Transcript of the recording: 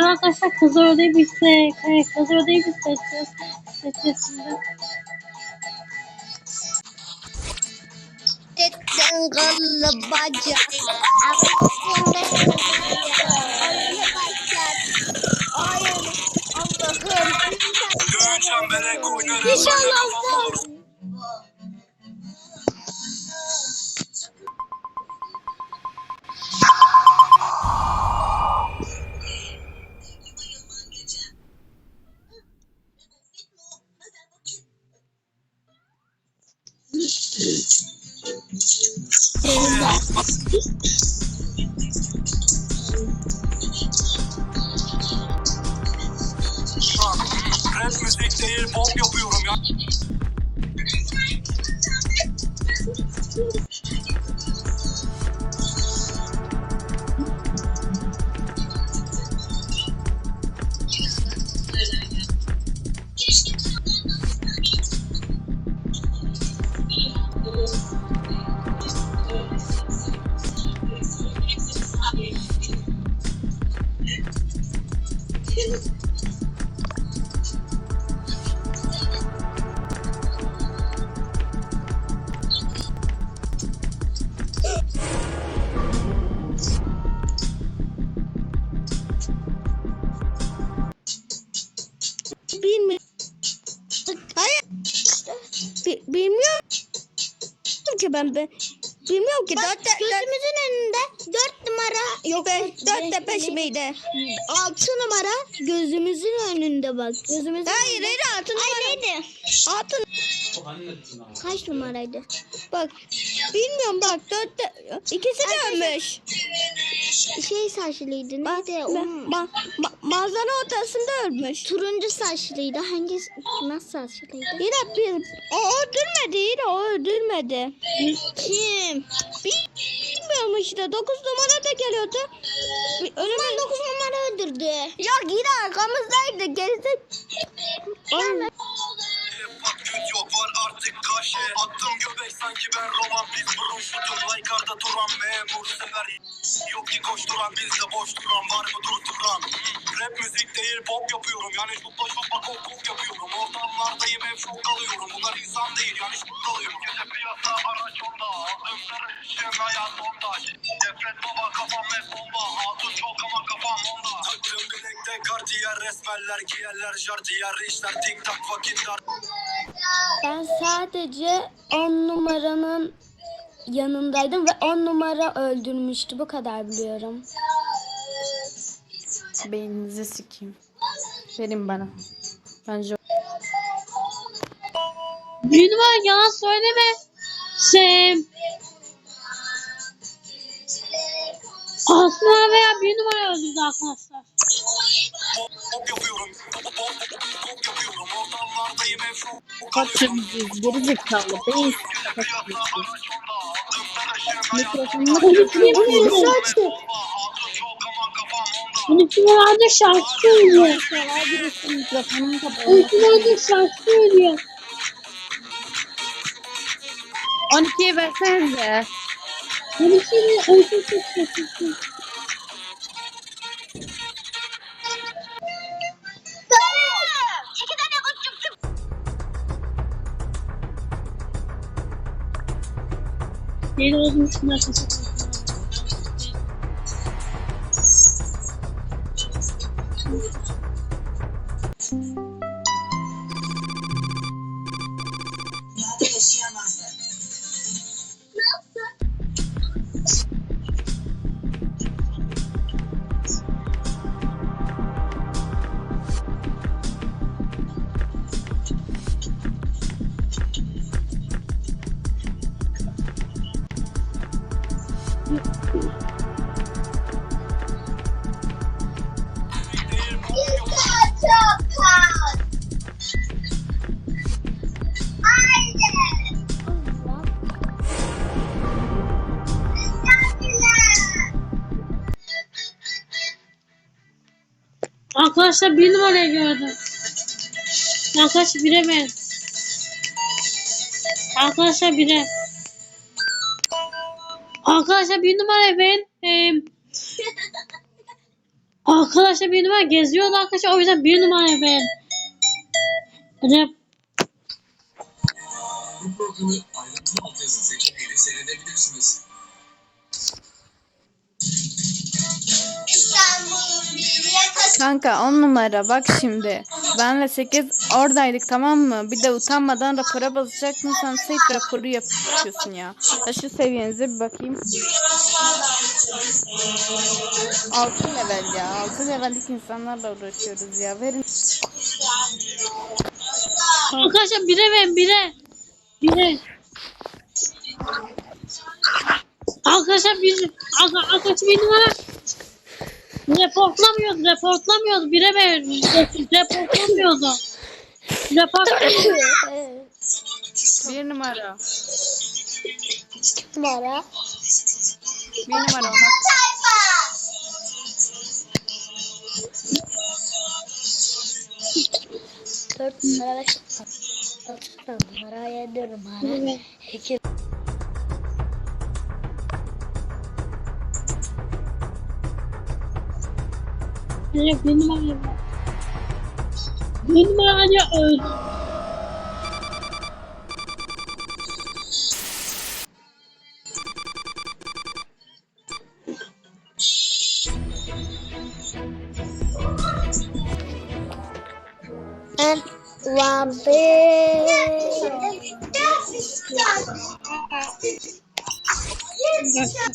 Evet arkadaşlar kızı odayı se- evet, kızı odayı şimdi. Kallı Allah'ım. Oynarım. İnşallah Rap müzik değil pop yapıyorum ya. Bilmiyorum. Hayır. Bi- bilmiyorum ki ben be. Bilmiyorum ki. Dört, gözümüzün önünde dört numara. Yok be, dört de beş miydi? Altı numara gözümüzün önünde bak. Gözümüzün hayır, hayır altı numara. Ay neydi? Altı Kaç numaraydı? Bak bilmiyorum bak dörtte ikisi de ölmüş. Şey saçlıydı neydi? Ma, ma, manzara ortasında ölmüş. Turuncu saçlıydı. Hangi nasıl saçlıydı? Yine bir o öldürmedi yine o öldürmedi. Kim? Bilmiyorum işte 9 numara da geliyordu. Ölümün 9 numara öldürdü. Yok yine arkamızdaydı gerisi. Kaşe Attım göbek sanki ben roman Biz burun şutum laykarda duran memur sever. Yok ki koşturan bizde boş duran Var mı durduran? Rap müzik değil pop yapıyorum. Yani şutla şutla kok kok yapıyorum. Ortamlardayım hep şok alıyorum. Bunlar insan değil yani şok alıyorum. Gece piyasa araç onda Aldım sarı işim hayat onda. Nefret baba kafam hep bomba. Hatun çok ama kafam onda. Taktığım bilekte gardiyer resmeller Giyerler jardiyer. İşler Tik tak vakitler Ben sadece 10 numaranın yanındaydım ve 10 numara öldürmüştü. Bu kadar biliyorum. Beyninizi sikeyim. Verin bana. Bence Bir numara yalan söyleme. Şey... Numara veya bir numara öldürdü arkadaşlar. Kaçırmışız geri zekalı beyiz. Mikrofonunu kaçırmışız. Bunu açtı. Bunun şarkı söylüyor. Mikrofonunu kapalı. Bunun şarkı söylüyor. 12'ye versenize. 12'ye 12'ye 12'ye ఏ రోజు నుంచి మార్చేసుకుంటున్నాను Thank you. Arkadaşlar bir numarayı gördüm. Arkadaşlar bire? Arkadaşlar bire. Arkadaşlar bir numara ben. Ee, Arkadaşlar bir numara geziyordu arkadaşlar. O yüzden bir numaraya ben. Rap. Bu programı ayrıntılı altyazı seçeneğiyle seyredebilirsiniz. Kanka 10 numara bak şimdi. Benle 8 oradaydık tamam mı? Bir de utanmadan rapora basacaktın sen safe raporu yapıyorsun ya. Ya şu seviyenize bir bakayım. 6 level ya. 6 levellik insanlarla uğraşıyoruz ya. Verin. Arkadaşlar bire ver bire. Bire. Arkadaşlar bir Arka- arkadaşlar bir numara. Reportlamıyordu, reportlamıyordu. Bire ver. Reportlamıyordu. Report. 1 numara. Numara. 1 numara. Dört numara. Altı numara. Yedi numara. İki Direkt bir numara ver. Bir numara hadi öl. and vampir. Arkadaşlar.